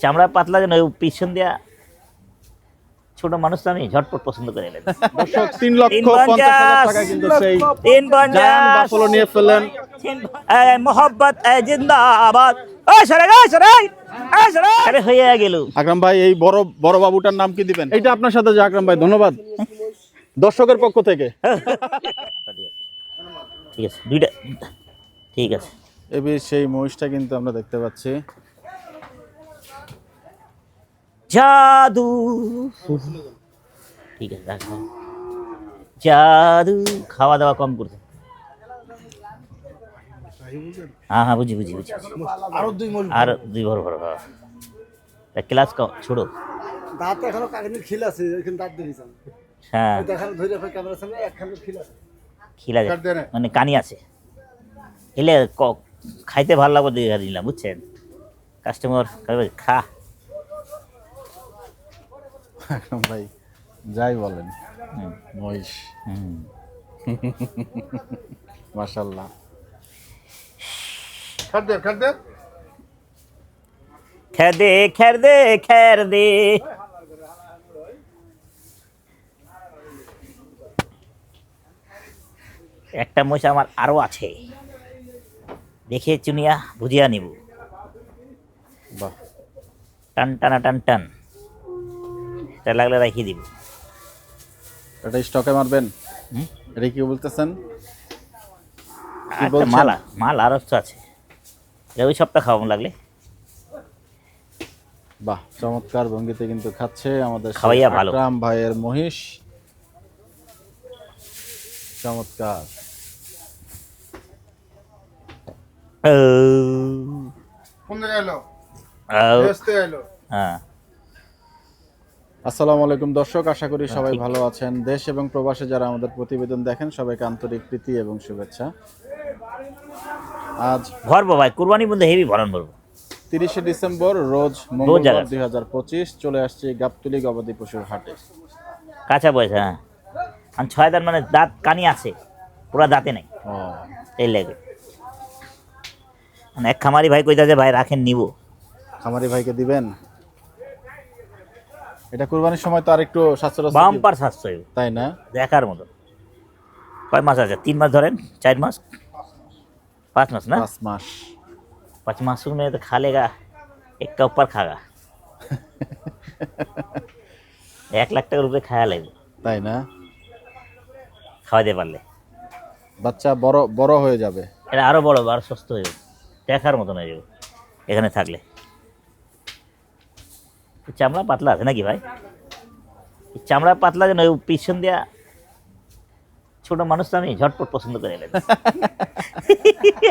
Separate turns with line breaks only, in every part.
চামড়া পাতলা যেন পিছন দিয়া ছোট মানুষ তো আমি ঝটপট পছন্দ করে
দর্শক তিন লক্ষ
তিন
পঞ্চাশ হাজার টাকা কিন্তু সেই
তিন
জায়ান বাফলো নিয়ে ফেললেন।
মোহব্বত জিন্দাবাদ। এই হয়ে
আকরাম ভাই বড় বড় বাবুটার নাম কি দিবেন? এইটা আপনার সাথে যে আকরাম ভাই ধন্যবাদ। দর্শকের পক্ষ থেকে।
ঠিক আছে দুইটা ঠিক আছে।
এবি সেই মহিষটা কিন্তু আমরা দেখতে পাচ্ছি।
জাদু। ঠিক আছে রাখো। জাদু খাওয়া দাওয়া কম করছে হ্যাঁ হ্যাঁ বুঝি বুঝি বুঝি।
আরও দুই মল।
আর দুই ভর ভর ভর ক্লাস কম ছোড়ো
দাঁত এখনও কাকিনির খিল আছে ওইখানে দাঁত
হ্যাঁ।
দেখানো ধরে রাখে ক্যামেরার সামনে একখানে খিল আছে।
খিলা যায়। মানে কানি আছে। এলে ক- খাইতে ভালো লাগবে দিয়ে দিলাম বুঝছেন? কাস্টমার খা।
আকরাম ভাই যাই বলেন। মহিষ। মাশাল্লাহ
খের দে খের দে খের একটা মহিষ আমার আরও আছে। দেখে চুনিয়া বুঝিয়া নিব।
বাহ।
টান টানা টান টান। এটা লাগলে রাখিয়ে দিব।
এটা স্টকে মারবেন।
হুম?
এটা কি বলতেছেন?
আর মাল মাল আরও তো আছে। এটা ওই সপ্তাহ খাওয়াবো লাগলে।
বাহ চমৎকার ভঙ্গিতে কিন্তু খাচ্ছে আমাদের
খাওয়াইয়া ভালো।
আকরাম ভাইয়ের মহিষ। চমৎকার।
কোন জায়গায় এলো। এলো।
হ্যাঁ।
আসসালামু আলাইকুম দর্শক আশা করি সবাই ভালো আছেন। দেশ এবং প্রবাসে যারা আমাদের প্রতিবেদন দেখেন সবাইকে আন্তরিক প্রীতি এবং শুভেচ্ছা। আজ
ভরবো ভাই কুরবানি বন্ধু হেভি ভরণ ভরবো।
তিরিশে ডিসেম্বর রোজ। মঙ্গলবার দুই হাজার পঁচিশ চলে আসছি গাবতুলি গবাদি পশুর হাটে।
কাঁচা বয়স হ্যাঁ। আর ছয় দাঁত মানে দাঁত কানি আছে পুরা দাঁতে নাই। এই লেগে। মানে এক খামারি ভাই কইতা যে ভাই রাখেন নিব।
খামারি ভাইকে দিবেন? এটা কুরবানির সময় তো আর একটু সাশ্রয়
বাম্পার স্বাস্থ্য
তাই না?
দেখার মতো। কয় মাস আছে? তিন মাস ধরেন? চার মাস? পাঁচ মাস না?
পাঁচ মাস।
পাঁচ মাস মেয়ে তো খালেগা এক কাপ খা খাগা। এক লাখ টাকার উপরে খাওয়া লাগবে
তাই না?
খাওয়াতে পারলে।
বাচ্চা বড় বড় হয়ে যাবে।
এটা আরও বড় আরও সুস্থ হয়ে যাবে। দেখার মতো হয়ে যাবে। এখানে থাকলে। চামড়া পাতলা আছে নাকি ভাই? চামড়া পাতলা যেন পিছন দিয়া ছোট মানুষ তো আমি ঝটপট পছন্দ করে এলেন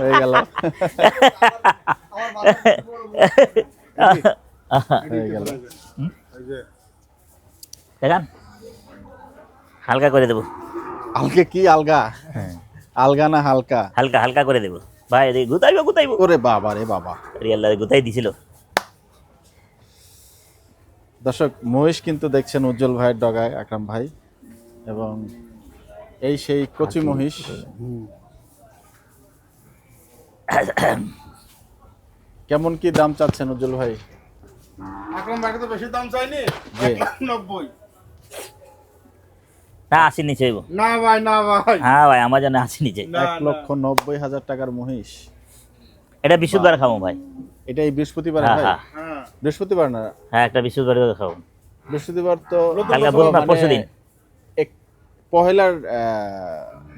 হয়ে হয়ে
দেখান। হালকা করে দেবো।
আলকে কি আলগা আলগা না হালকা?
হালকা হালকা করে দেবো। ভাই গুতাইবো গুতাইবো।
ওরে বাবা রে বাবা।
রিয়াল্লাহ গুতাই দিছিল।
দর্শক মহিষ কিন্তু দেখছেন উজ্জ্বল ভাইয়ের ডগায় আকরাম ভাই। এবং এই সেই কচি মহিষ। কেমন কি দাম চাচ্ছেন উজ্জ্বল ভাই?
আকরাম ভাইকে তো বেশি দাম চাইনি নব্বই
না আসি নিচে হইব।
না ভাই না ভাই।
হ্যাঁ ভাই আমার জন্য নিচে।
না,
এক লক্ষ নব্বই হাজার টাকার মহিষ।
এটা বিশুদ্ধবার খাব ভাই।
এটা এই বৃহস্পতিবার ভাই?
হ্যাঁ
বৃহস্পতিবার না?
হ্যাঁ একটা বিশুদ্ধবার খাব
বৃহস্পতিবার তো
কালকে বুধবার
মানে
পরশু দিন।
এক পহেলার আহ,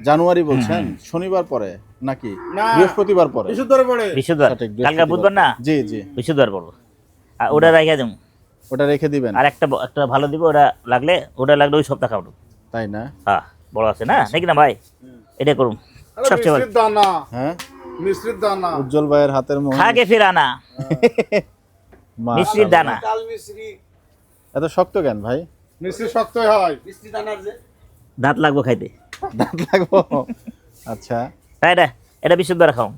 জানুয়ারি বলছেন শনিবার পরে নাকি? বৃহস্পতিবার পরে।
পড়ে
বিশুদ্ধবার
সঠিক,
কালকে বুধবার না?
জি জি।
বিশুদ্ধবার পড়ব আর ওটা রেখে দেবো।
ওটা রেখে দিবেন।
আর একটা একটা ভালো দিব ওটা লাগলে ওটা লাগলে ওই সপ্তাহ খাব।
তাই না?
হ্যাঁ বড় আছে না? নাকি না ভাই? এটা করুন। সবচেয়ে ভালো।
দানা।
হ্যাঁ?
মিশ্রিত দানা।
উজ্জ্বল ভাইয়ের হাতের মহিষ
খাকে ফির আনা
মাশাআল্লাহ।
মিশ্রির দানা।
মিশ্রি
এত শক্ত কেন ভাই?
মিশ্রি শক্তই হয়।
মিষ্টি দানার যে।
দাঁত লাগবো খাইতে।
দাঁত লাগবো? আচ্ছা।
তাই এটা এটা বিশুদ্ধবার খাও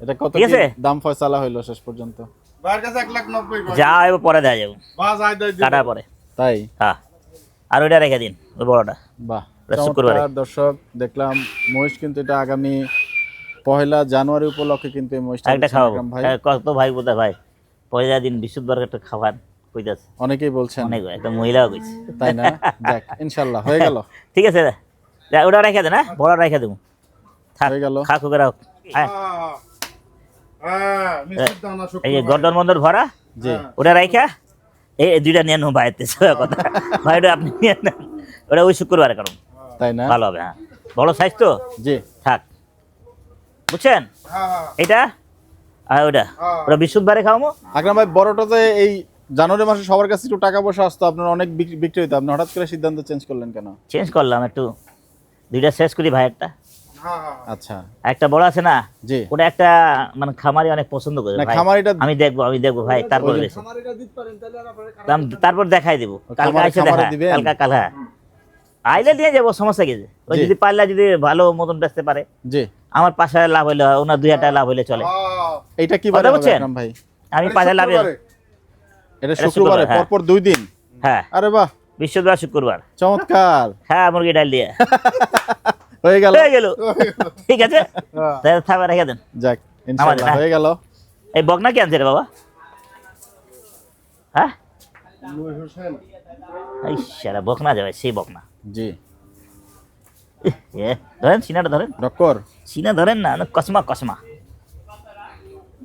এটা কত
ঠিক
কি
আছে?
দাম ফয়সালা হইল শেষ পর্যন্ত?
ভাইয়ের কাছে এক লাখ নব্বই ভাই।
যা এবার পরে দেওয়া যাবে।
বা যাই দেয়।
কাটার পরে।
তাই?
হ্যাঁ। আর ওইটা রেখে দিন ওই বড়টা।
বাহ
শুক্রবারে।
চমৎকার। দর্শক দেখলাম মহিষ কিন্তু এটা আগামী পহেলা জানুয়ারি উপলক্ষে কিন্তু এই মহিষটা
একটা খাওয়াবো।
ভাই।
হ্যাঁ, কত ভাই বোধ ভাই। পয়লা দিন বিশুদ্ধবার একটা খাবার কইতাছে।
অনেকেই বলছেন।
অনেক একটা মহিলাও কইছে।
তাই না? যাক ইনশাল্লাহ হয়ে গেল।
ঠিক আছে যা, ওটা রেখে দে না বড় রেখে দেবো। থাক
হয়ে গেল।
খা খুকে রাখ। হ্যাঁ
হ্যাঁ। হ্যাঁ,
এই যে। গর্দন মন্দর ভরা
জি।
ওটা রাইখা। এই দুইটা নিয়ে নেব সোজা কথা। ভাই ওটা আপনি নিয়ে নেন। ওটা ওই শুক্রবারে কারণ
তাই না?
ভালো হবে হ্যাঁ। বড় সাইজ তো?
জি।
থাক। বুঝছেন?
হ্যাঁ, হ্যাঁ।
ওটা
হ্যাঁ।
ওটা বিশুদ্ধবারে খাওয়াবো
আকরাম ভাই বড়টাতে এই জানুয়ারি মাসে সবার কাছে একটু টাকা পয়সা আসতো আপনার অনেক বিক্রি হতো আপনি হঠাৎ করে সিদ্ধান্ত চেঞ্জ করলেন কেন
চেঞ্জ করলাম একটু দুইটা শেষ করি ভাইয়েরটা
হ্যাঁ, হ্যাঁ।
আচ্ছা
একটা বড় আছে না
জি
ওটা একটা মানে খামারি অনেক পছন্দ করে ভাই।
খামারিটা
আমি দেখব আমি দেখব ভাই তারপর তারপর দেখাই দেবো কালকে
খামারে
দেখা? কালকা হ্যাঁ আইলে দিয়ে যাব সমস্যা কি আছে? ওই যদি পারলে যদি ভালো মতন বেচতে পারে
জি।
আমার পাঁচ হাজার লাভ হইলে ওনার দুই হাজার লাভ হইলে চলে।
এইটা কি
কথা
বারে
বুঝছেন?
ভাই?
আমি
এটা
পাঁচ হাজার লাভ
এটা
এটা
শুক্রবারে
হ্যাঁ।
পরপর দুই দিন?
হ্যাঁ।
আরে বাহ।
বৃহস্পতিবার শুক্রবার।
চমৎকার।
হ্যাঁ মুরগি ডাল দিয়ে।
হয়ে গেল।
হয়ে গেল। ঠিক আছে?
হ্যাঁ।
তাহলে থাকবে রেখে দেন।
যাক ইনশাআল্লাহ
হ্যাঁ।
হয়ে গেল।
এই বকনা কি আনছে রে বাবা? হ্যাঁ?
নূর হোসেন।
এই সারা বকনা যাবে সেই বকনা।
জি।
ধরেন সিনাটা ধরেন।
ডক্টর।
সিনা ধরেন না কসমা কসমা।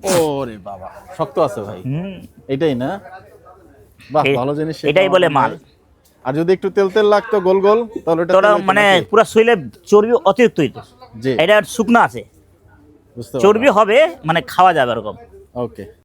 ওরে বাবা শক্ত আছে ভাই। এটাই না? বাহ ভালো জিনিস
এটাই বলে মাল।
আর যদি একটু তেল তেল লাগতো গোল গোল তাহলে এটা
মানে? পুরো শরীরে চর্বি অতিরিক্ত হইতো। এটা শুকনো আছে।
বুঝতে
চর্বি হবে মানে খাওয়া যাবে এরকম
ওকে।